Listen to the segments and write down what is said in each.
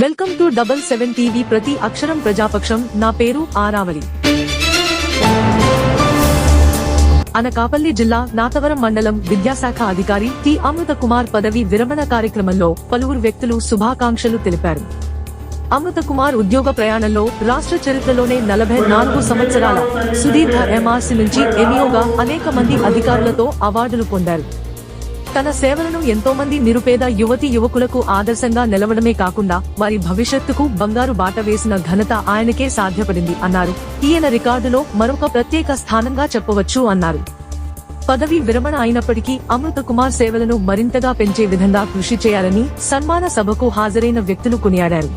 Welcome to double seven TV ప్రతి అక్షరం ప్రజాపక్షం. నా పేరు ఆరావళి. అనకాపల్లి జిల్లా నాతవరం మండలం విద్యాశాఖ అధికారి టి అమృత కుమార్ పదవి విరమణ కార్యక్రమంలో పలువురు వ్యక్తులు శుభాకాంక్షలు తెలిపారు. అమృత కుమార్ ఉద్యోగ ప్రయాణంలో రాష్ట్ర చరిత్రలోనే నలభై నాలుగు సంవత్సరాల సుదీర్ఘ ఎంఆర్సీ నుంచి ఎనియోగా అనేక మంది అధికారులతో అవార్డులు పొందారు. తన సేవలను ఎంతో మంది నిరుపేద యువతి యువకులకు ఆదర్శంగా నిలవడమే కాకుండా వారి భవిష్యత్తుకు బంగారు బాట వేసిన ఘనత ఆయనకే సాధ్యపడింది అన్నారు. ఈయన రికార్డులో మరొక ప్రత్యేక స్థానంగా చెప్పవచ్చు అన్నారు. పదవి విరమణ అయినప్పటికీ అమృత కుమార్ సేవలను మరింతగా పెంచే విధంగా కృషి చేయాలని సన్మాన సభకు హాజరైన వ్యక్తులు కొనియాడారు.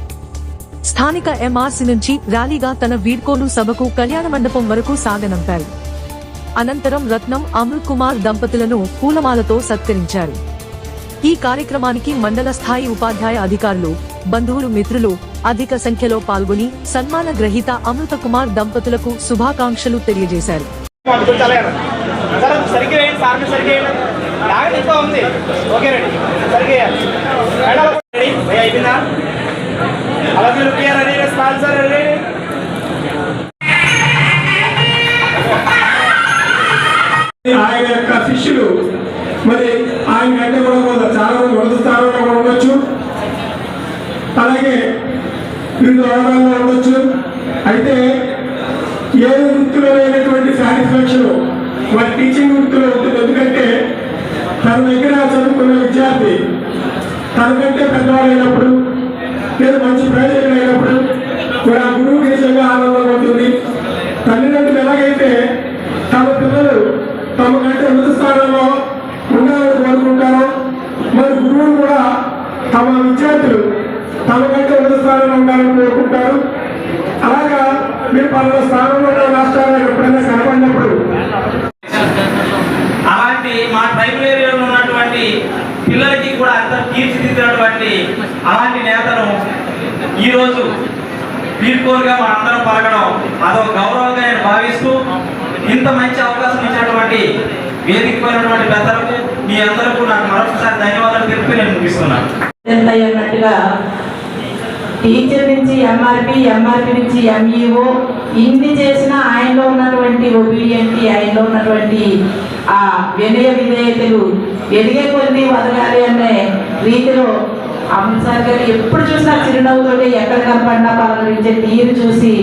స్థానిక ఎంఆర్సీ నుంచి ర్యాలీగా తన వీడ్కోలు సభకు కళ్యాణ మండపం వరకు సాగనంపారు. అనంతరం రత్నం అమృత్ కుమార్ దంపతులను పూలమాలతో సత్కరించారు. ఈ కార్యక్రమానికి మండల స్థాయి ఉపాధ్యాయ అధికారులు బంధువులు మిత్రులు అధిక సంఖ్యలో పాల్గొని సన్మాన గ్రహీత అమృత కుమార్ దంపతులకు శుభాకాంక్షలు తెలియజేశారు. అలాగే ఆయన యొక్క శిష్యులు. మరి ఆయన కంటే కూడా కొంత చాలా మంది ఉన్నత స్థానంలో కూడా ఉండొచ్చు. అలాగే వివిధ హోదాల్లో ఉండొచ్చు. అయితే ఏ వృత్తిలో లేనటువంటి సాటిస్ఫాక్షన్ మరి టీచింగ్ వృత్తిలో ఉంటుంది. ఎందుకంటే తన దగ్గర చదువుకున్న విద్యార్థి తనకంటే పెద్దవాడైనప్పుడు అయినప్పుడు లేదా మంచి ప్రయోజనం అయినప్పుడు మరి గురువుకి నిజంగా ఆనందం ఉంటుంది. తల్లిదండ్రులు ఎలాగైతే తమ పిల్లలు తమ కంటే ఉన్నత స్థానంలో ఉండాలని కోరుకుంటారో మరి గురువులు కూడా తమ విద్యార్థులు తమ కంటే ఉన్నత స్థానంలో ఉండాలని కోరుకుంటారు. అలాగా మీరు పలానా స్థానంలో ఉన్న రాష్ట్రాల్లో ఎప్పుడైనా కనపడినప్పుడు అలాంటి మా ట్రైబల్ ఏరియాలో ఉన్నటువంటి పిల్లలకి కూడా అంత తీర్చిదిద్దినటువంటి అలాంటి నేతను ఈరోజు వీడ్కోలుగా మా అందరం పలకడం అదొక గౌరవంగా నేను భావిస్తూ ఇంత మంచి అవకాశం ఇచ్చినటువంటి వేదిక పోయినటువంటి పెద్దలకు మీ అందరికీ నాకు మరొకసారి ధన్యవాదాలు తెలుపుతూ నేను ముగిస్తున్నాను. ఎంత అన్నట్టుగా టీచర్ నుంచి ఎంఆర్పి ఎంఆర్పి నుంచి ఎంఈఓ ఇన్ని చేసిన ఆయనలో ఉన్నటువంటి ఒబీడియంటి ఆయనలో ఉన్నటువంటి ఆ వినయ విధేయతలు ఎదిగే కొన్ని వదలాలి అనే రీతిలో అమృత్సర్ గారు ఎప్పుడు చూసినా చిరునవ్వుతోటి ఎక్కడ కనపడినా పాలరించే తీరు చూసి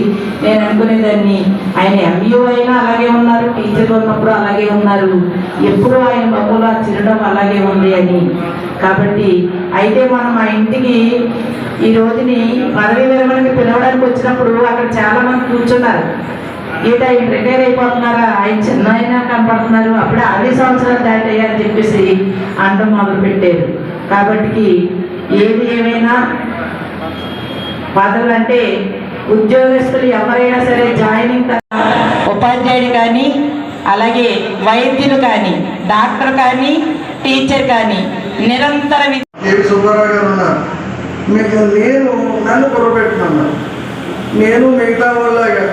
నేను అనుకునేదాన్ని. ఆయన ఎంఈఓ అయినా అలాగే ఉన్నారు టీచర్ ఉన్నప్పుడు అలాగే ఉన్నారు. ఎప్పుడూ ఆయన మొక్కలో ఆ చిరునవ్వు అలాగే ఉంది అని. కాబట్టి అయితే మనం మా ఇంటికి ఈ రోజుని పదవి విరమణకి పిలవడానికి వచ్చినప్పుడు అక్కడ చాలా మంది కూర్చున్నారు. ఈట ఆయన రిటైర్ అయిపోతున్నారా? ఆయన చిన్న అయినా కనపడుతున్నారు. అప్పుడే అరవై సంవత్సరాలు దాటయ్యారని చెప్పేసి అండం మొదలు పెట్టారు కాబట్టి ఏది ఏమైనా పదవులు అంటే ఉద్యోగస్తులు ఎవరైనా సరే జాయినింగ్ ఉపాధ్యాయుడు కానీ అలాగే వైద్యులు కానీ డాక్టర్ కానీ టీచర్ కానీ నిరంతర సుబ్బారావు గారు ఉన్నారు. మీకు నేను నన్ను పొరపెట్టుకున్నాను నేను మిగతా వాళ్ళగా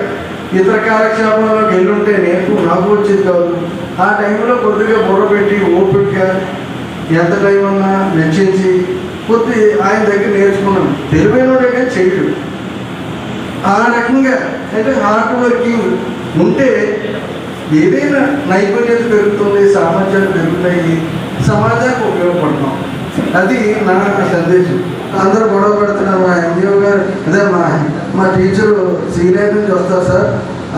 ఇతర కార్యక్రమాల్లోకి వెళ్ళుంటే నేను నాకు వచ్చేది కాదు. ఆ టైంలో కొద్దిగా బుర్రపెట్టి ఓపిక ఎంత టైం అన్నా వెచ్చించి కొద్ది ఆయన దగ్గర నేర్చుకున్నాను. తెలివైన కానీ చేయడు. ఆ రకంగా అంటే హార్డ్ వర్కింగ్ ఉంటే ఏదైనా నైపుణ్యత పెరుగుతుంది సామర్థ్యాలు పెరుగుతాయి సమాజానికి ఉపయోగపడతాం. అది నా సందేశం. అందరూ గొడవ పెడుతున్నారు. మా ఎన్జిఓ గారు అదే మా మా టీచరు సీనియర్ నుంచి వస్తారు సార్.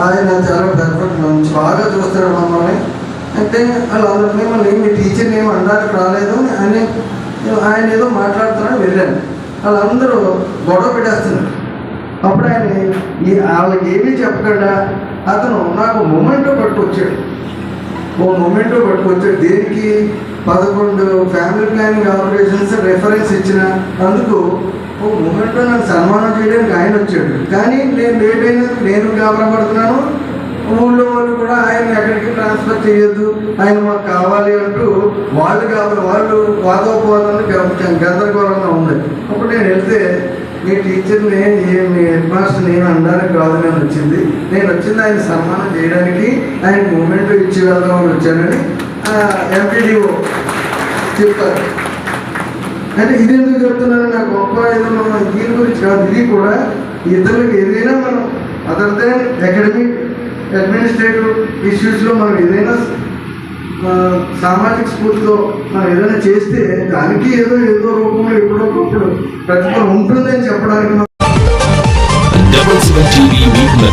ఆయన చాలా పెద్ద మంచి బాగా చూస్తారు మమ్మల్ని. అంటే వాళ్ళందరినీ మళ్ళీ మీ టీచర్ని ఏమి అనడానికి రాలేదు అని ఆయన ఏదో మాట్లాడుతున్నాను వెళ్ళాను. వాళ్ళందరూ గొడవ పెట్టేస్తున్నారు. అప్పుడు ఆయన ఈ వాళ్ళకి ఏమీ చెప్పకుండా అతను నాకు మొమెంటో పట్టుకొచ్చాడు. ఓ మొమెంటో పట్టుకొచ్చాడు. దేనికి? పదకొండు ఫ్యామిలీ ప్లానింగ్ ఆపరేషన్స్ రెఫరెన్స్ ఇచ్చిన అందుకు ఓ మూమెంట్లో నన్ను సన్మానం చేయడానికి ఆయన వచ్చాడు. కానీ నేను లేట్ అయినందుకు నేను గాబరపడుతున్నాను. ఊళ్ళో వాళ్ళు కూడా ఆయన ఎక్కడికి ట్రాన్స్ఫర్ చేయొద్దు. ఆయన మాకు కావాలి అంటూ వాళ్ళు కావాలి వాళ్ళు వాదోపవాదాన్ని గందరగోళంగా ఉంది. అప్పుడు నేను వెళ్తే మీ టీచర్ని ఏ- మీ హెడ్ మాస్టర్ నేను అనడానికి కాదు నేను వచ్చింది. నేను వచ్చింది ఆయన సన్మానం చేయడానికి ఆయన మూమెంట్ ఇచ్చి వెళ్దామని వచ్చానని ఎంపీడీఓ చెప్తారు అంటే ఇది ఎందుకు చెప్తున్నాను నాకు గొప్ప ఏదైనా దీని గురించి కాదు ఇది కూడా ఇతరులకు ఏదైనా మనం అదర్ దెన్ అకాడమిక్ అడ్మినిస్ట్రేటివ్ ఇష్యూస్లో మనం ఏదైనా సామాజిక స్ఫూర్తితో మనం ఏదైనా చేస్తే దానికి ఏదో ఏదో రూపంలో ఎప్పుడో ఒకప్పుడు ప్రతిఫలం ఉంటుందని చెప్పడానికి